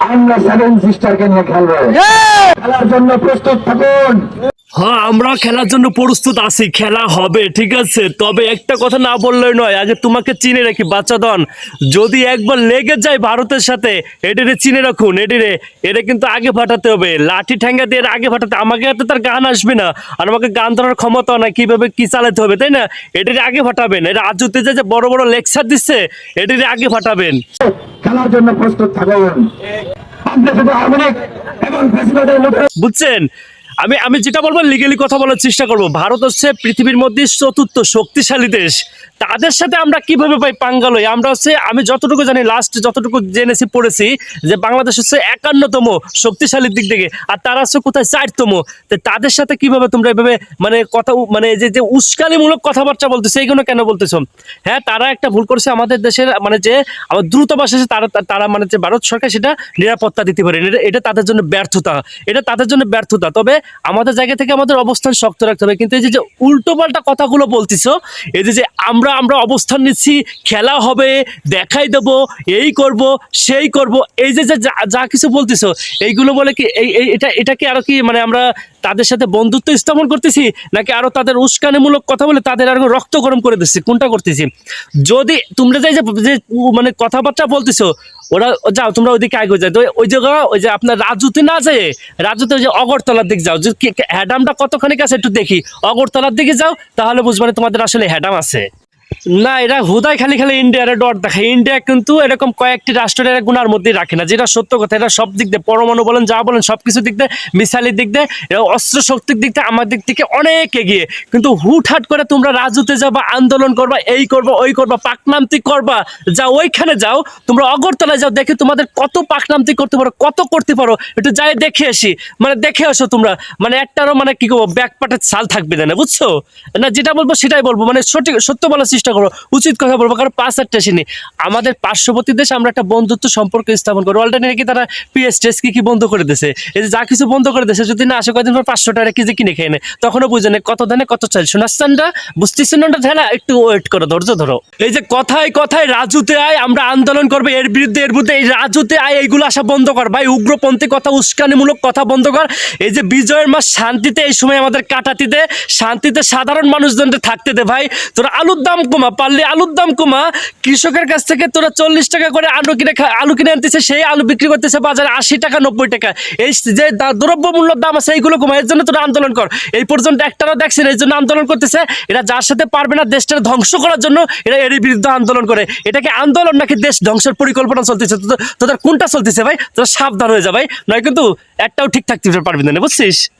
আমরা সেভেন সিস্টারকে নিয়ে খেলব। খেলার জন্য প্রস্তুত থাকুন। হ্যাঁ আমরা খেলার জন্য প্রস্তুত আছি খেলা হবে ঠিক আছে? তবে একটা কথা না বললেই নয় আগে তোমাকে চিনে রাখি বাচ্চা দন যদি একবার লেগে যায় ভারতের সাথে এটিরে চিনে রাখুন এটিরে এটা কিন্তু আগে ফাটাতে হবে। লাঠি ঠ্যাঙ্গা দিয়ে আগে ফাটাতে আমাকে এত তার গান আসবে না। আর আমাকে গান ধরার ক্ষমতা না কীভাবে কি চালাতে হবে তাই না? এটিরে আগে ফাটাবেন। এটা আজুতে যে যে বড় বড় লেকচার দিচ্ছে এটিরে আগে ফাটাবেন। খেলার জন্য প্রস্তুত থাকুন। বুঝছেন? আমি আমি যেটা বলব লিগেলি কথা বলার চেষ্টা করব। ভারত হচ্ছে পৃথিবীর মধ্যে চতুর্থ শক্তিশালী দেশ। তাদের সাথে আমরা কীভাবে পাই পাঙ্গালই? আমরা হচ্ছে, আমি যতটুকু জানি লাস্ট যতটুকু জেনেছি, পড়েছি, যে বাংলাদেশ হচ্ছে একান্নতম শক্তিশালীর দিক থেকে, আর তারা হচ্ছে কোথায় চারতম? তো তাদের সাথে কীভাবে তোমরা এভাবে মানে কথা মানে যে যে উস্কানিমূলক কথাবার্তা বলতেছো এইগুলো কেন বলতেছো? হ্যাঁ তারা একটা ভুল করছে, আমাদের দেশের মানে যে আমার দ্রুত দ্রুতবাসে তারা তারা মানে যে ভারত সরকার, সেটা নিরাপত্তা দিতে পারে। এটা তাদের জন্য ব্যর্থতা। এটা তাদের জন্য ব্যর্থতা। তবে আমাদের জায়গা থেকে আমাদের অবস্থান শক্ত রাখতে হবে। কিন্তু এই যে উল্টো পাল্টা কথাগুলো বলতেছ এই যে যে আমরা আমরা অবস্থান নিচ্ছি, খেলা হবে, দেখাই দেব, এই করব, সেই করব, এই যে যে কিছু বলতেছ এইগুলো বলে কি এই- এটা, এটাকে আরও কি মানে আমরা তাদের সাথে বন্ধুত্ব স্থাপন করতেছি, নাকি আরও তাদের উস্কানিমূলক কথা বলে তাদের আরও রক্ত গরম করে দিচ্ছি? কোনটা করতেছি? যদি তোমরা যে যে মানে কথাবার্তা বলতেছো, ওরা যাও, তোমরা ওইদিকে আগে যাও। তো ওই জায়গা ওই যে আপনার রাজুতে না যায়, রাজুতে ওই যে অগরতলার দিকে যাও। যে কি- হ্যাডামটা কতখানি কাছে একটু দেখি। অগরতলার দিকে যাও, তাহলে বুঝবে না তোমাদের আসলে হ্যাডাম আছে। না এরা হুদায় খালি খালি ইন্ডিয়ার ডট দেখায়। ইন্ডিয়া কিন্তু এরকম কয়েকটি রাষ্ট্রের এরা গুণার মধ্যেই রাখে না। যেটা সত্য কথা এরা সব দিক দিয়ে, পরমাণু বলেন, যা বলেন সব কিছু দিক দিয়ে, মিসাইলের দিক দিয়ে অস্ত্র শক্তির দিক দিয়ে, আমার দিক থেকে অনেক এগিয়ে। কিন্তু হুটহাট করে তোমরা রাজুতে যাবা আন্দোলন করবা, এই করবা, ওই করবা, পাকনামতি করবা যা ওইখানে যাও, তোমরা অগরতলায় যাও, দেখে তোমাদের কত পাকনামতি করতে পারো, কত করতে পারো, একটু যাই দেখে আসি। মানে দেখে আসো তোমরা মানে একটারও মানে কি করব ব্যাকপাটের ছাল থাকবে না, বুঝছ? না, যেটা বলব সেটাই বলব মানে সঠিক, সত্য বলার চেষ্টা করব উচিত কথা বলব, কারণ পাঁচ আর টেসিনি আমাদের পার্শ্ববর্তী দেশে আমরা একটা বন্ধুত্ব সম্পর্ক স্থাপন করি। অলরেডি নাকি তারা পিএস টেস কি বন্ধ করে দিয়েছে এই যে যা কিছু বন্ধ করে দিয়েছে যদি না আসে কদিন পর পাঁচশো টাকা কেজি কিনে খেয়ে নেয় তখনও বুঝে নেই কত ধানে কত চাল। শোনাচ্ছেন না বুঝতেছেন না ঠেলা একটু ওয়েট করো, ধৈর্য ধরো। এই যে কথায় কথায় রাজুতে আয়, আমরা আন্দোলন করব, এর বিরুদ্ধে এর বিরুদ্ধে, এই রাজুতে আয়, এইগুলো আসা বন্ধ কর। ভাই, উগ্রপন্থী কথা উস্কানিমূলক কথা বন্ধ কর। এই যে বিজয়ের মাস, শান্তিতে এই সময় আমাদের কাটাতে দে, শান্তিতে সাধারণ মানুষজনদের থাকতে দে, ভাই। তোরা আলুর দাম কমা, পারলে আলুর দাম কমা। কৃষকের কাছ থেকে তোরা চল্লিশ টাকা করে আলু কিনে আলু কিনে আনতেছে, সেই আলু বিক্রি করতেছে বাজারে আশি টাকা, নব্বই টাকা। এই যে দ্রব্য মূল্যের দাম আছে, এইগুলো কমা, এর জন্য তোরা আন্দোলন কর। এই পর্যন্ত একটারও দেখছেন, এই জন্য আন্দোলন করতেছে। এরা যার সাথে পারবে না দেশটা ধ্বংস করার জন্য, এরা এর বিরুদ্ধে আন্দোলন করে। এটাকে আন্দোলন নাকি দেশ ধ্বংসের পরিকল্পনা চলতেছে? তোদের- কোনটা চলতেছে ভাই? তোরা সাবধান হয়ে যা ভাই। নয় কিন্তু, একটাও ঠিক থাকতে পারবি না বুঝছিস?